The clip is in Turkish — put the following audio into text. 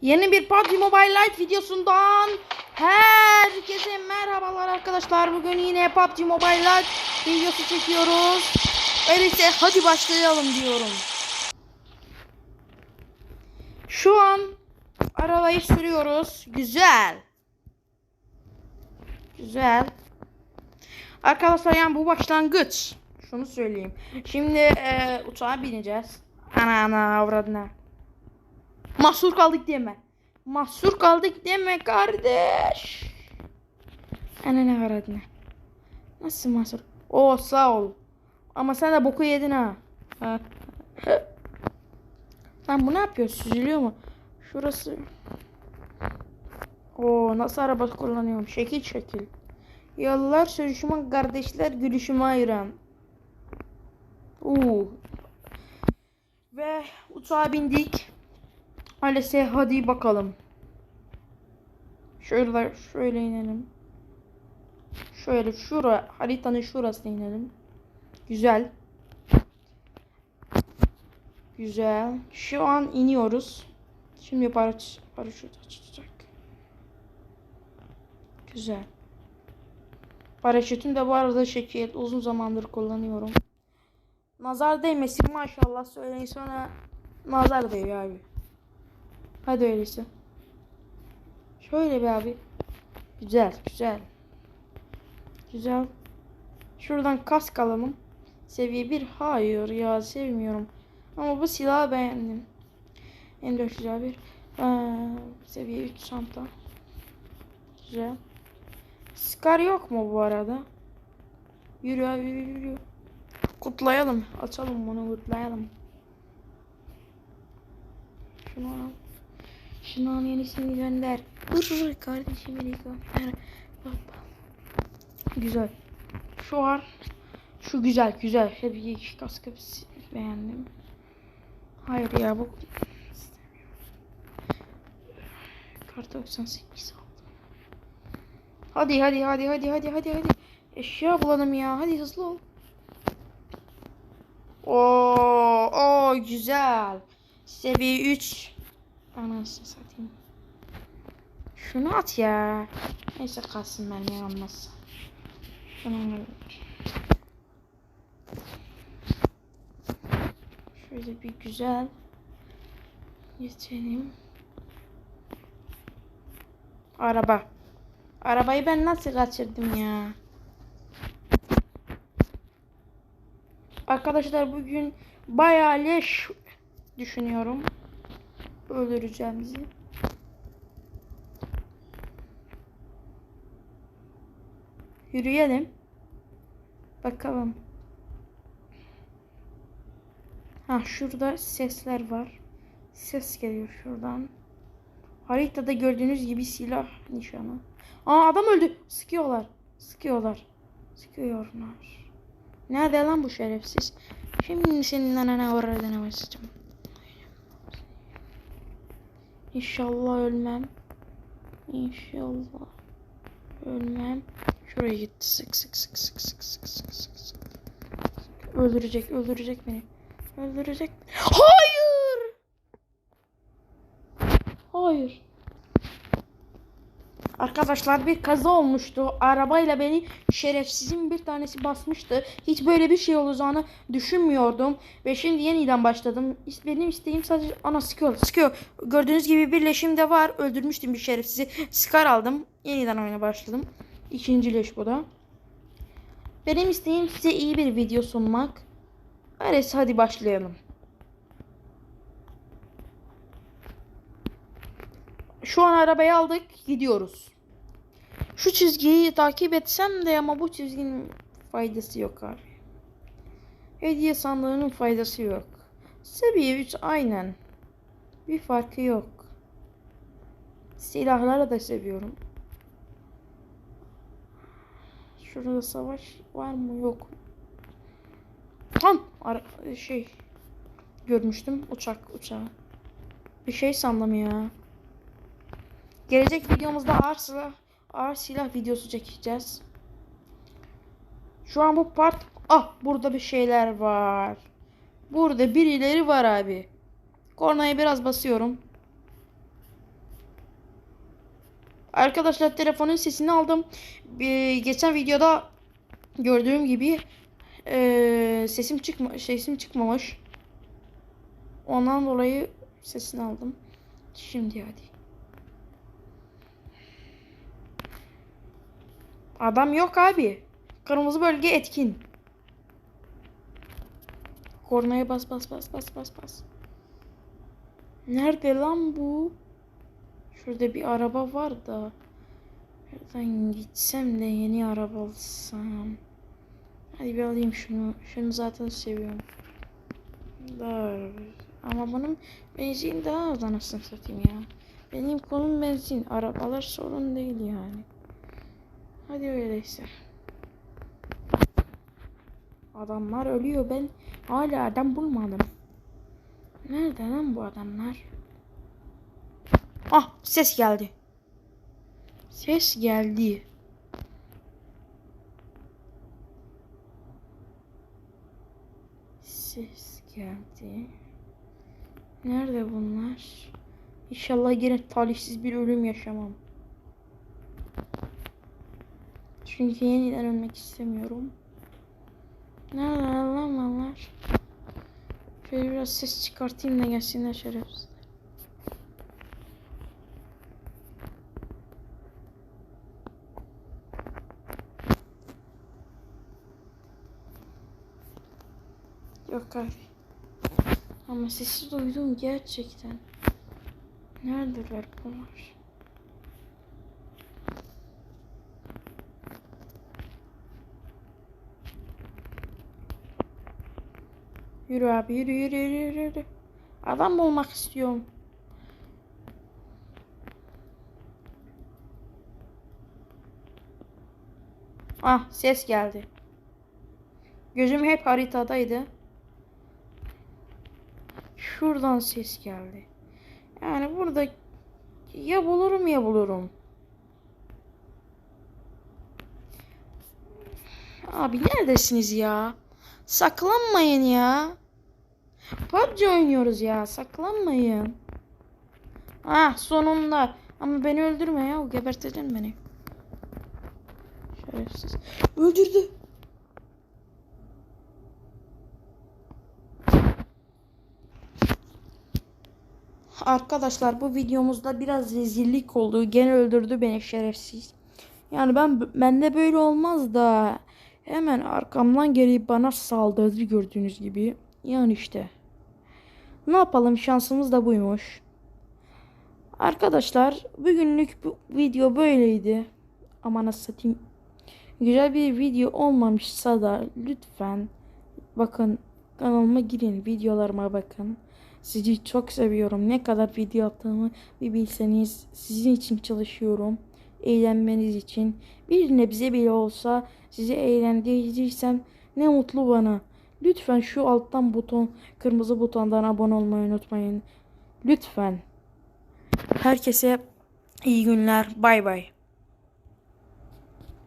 Yeni bir PUBG Mobile Lite videosundan herkese merhabalar arkadaşlar. Bugün yine PUBG Mobile Lite videosu çekiyoruz. Öyleyse hadi başlayalım diyorum. Şu an arabayı sürüyoruz. Güzel. Güzel. Arkadaşlar yani bu başlangıç. Şunu söyleyeyim. Şimdi e, uçağa bineceğiz. Ana ana avradına. Mahsur kaldık deme. Mahsur kaldık deme kardeş. Ana ne avradına. Nasıl mahsur? Oo sağ ol. Ama sen de boku yedin. Ha. Lan bu ne yapıyor? Süzülüyor mu? Şurası. Oo nasıl araba kullanıyorum? Şekil şekil. Yollar sürüşüme kardeşler gülüşüme ayıran. Oo. Ve uçağa bindik. Öyleyse hadi bakalım. Şöyle şöyle inelim. Şöyle şura haritanın şurasına inelim. Güzel. Güzel. Şu an iniyoruz. Şimdi paraş paraşüt açılacak. Güzel. Paraşütüm de bu arada şekil uzun zamandır kullanıyorum. Nazar değmesin maşallah söyleyin sonra nazar değiyor abi. Hadi öyleyse. Şöyle bir abi. Güzel güzel. Güzel. Şuradan kask alalım. Seviye 1 hayır ya sevmiyorum. Ama bu silahı beğendim. M401 ee, seviye 3 çanta. Güzel. Scar yok mu bu arada? Yürü abi yürü yürü. Kutlayalım. Açalım bunu kutlayalım. Şunu al. Şunu al yenisini gönder. Hırr kardeşim beni gönder. Güzel. Şu an şu güzel güzel. Hep iki kaskı beğendim. Hayır ya bu Kar 98 aldım. Hadi hadi hadi hadi hadi hadi hadi. Eşya bulalım ya. Hadi hızlı ol. Oo, oo güzel. Seviye 3. Anasını satayım. Şunu at ya. Neyse kalsın ben ne olmaz. Şunu Şöyle bir güzel geçelim. Araba. Arabayı ben nasıl kaçırdım ya? Arkadaşlar bugün bayağı leş düşünüyorum. Öldüreceğim bizi. Yürüyelim. Bakalım. Ha şurada sesler var. Ses geliyor şuradan. Haritada gördüğünüz gibi silah nişanı. Aa adam öldü. Sıkıyorlar. Sıkıyorlar. Sıkıyorlar. Nerede lan bu şerefsiz? Şimdi senin anana uğradığına basacağım. İnşallah ölmem. İnşallah ölmem. Şuraya gitti. Sık sık sık sık sık sık sık sık sık. Öldürecek, öldürecek beni. Öldürecek. Hayır! Hayır. Arkadaşlar bir kaza olmuştu. Arabayla beni şerefsizin bir tanesi basmıştı. Hiç böyle bir şey olacağını düşünmüyordum. Ve şimdi yeniden başladım. Benim isteğim sadece ana sıkıyor. Sıkıyor. Gördüğünüz gibi birleşim de var. Öldürmüştüm bir şerefsizi. Scar aldım. Yeniden oyuna başladım. İkinci leş bu da. Benim isteğim size iyi bir video sunmak. Öyleyse hadi başlayalım. Şu an arabayı aldık. Gidiyoruz. Şu çizgiyi takip etsem de ama bu çizginin faydası yok abi. Hediye sandığının faydası yok. Seviye 3 aynen. Bir farkı yok. Silahları da seviyorum. Şurada savaş var mı yok. Tam şey görmüştüm uçak uçağı. Bir şey sandım ya. Gelecek videomuzda ağır silah, ağır silah videosu çekeceğiz. Şu an bu part... Ah burada bir şeyler var. Burada birileri var abi. Kornaya biraz basıyorum. Arkadaşlar telefonun sesini aldım. Bir, geçen videoda gördüğüm gibi eee, sesim çıkma sesim çıkmamış. Ondan dolayı sesini aldım. Şimdi hadi. Adam yok abi. Kırmızı bölge etkin. Kornaya bas bas bas bas bas bas. Nerede lan bu? Şurada bir araba var da. Şuradan gitsem de yeni araba alsam. Hadi bir alayım şunu. Şunu zaten seviyorum. Daha ama bunun benzin daha az anasını satayım ya. Benim konum benzin. Arabalar sorun değil yani. Hadi öyleyse. Adamlar ölüyor. Ben hala adam bulmadım. Nerede lan bu adamlar? Ah ses geldi. Ses geldi. Ses geldi. Nerede bunlar? İnşallah yine talihsiz bir ölüm yaşamam. Çünkü yeniden ölmek istemiyorum. Nerede lan bunlar? Şöyle biraz ses çıkartayım da gelsinler şerefsiz. Yok abi. Ama sesi duydum gerçekten. Neredeler bunlar? Yürü abi yürü yürü yürü yürü. Adam bulmak istiyorum. Ah ses geldi. Gözüm hep haritadaydı. Şuradan ses geldi. Yani burada ya bulurum ya bulurum. Abi neredesiniz ya? Saklanmayın ya. PUBG oynuyoruz ya. Saklanmayın. Ah sonunda. Ama beni öldürme ya. Geberteceksin beni. Şerefsiz. Öldürdü. Arkadaşlar bu videomuzda biraz rezillik oldu. Gene öldürdü beni şerefsiz. Yani ben bende böyle olmaz da hemen arkamdan gelip bana saldırdı gördüğünüz gibi. Yani işte. Ne yapalım şansımız da buymuş. Arkadaşlar bugünlük bu video böyleydi. Ama nasıl satayım. Güzel bir video olmamışsa da lütfen bakın kanalıma girin videolarıma bakın. Sizi çok seviyorum. Ne kadar video attığımı bir bilseniz sizin için çalışıyorum. Eğlenmeniz için. Bir nebze bile olsa sizi eğlendirdiysem ne mutlu bana. Lütfen şu alttan buton, kırmızı butondan abone olmayı unutmayın. Lütfen. Herkese iyi günler. Bay bay.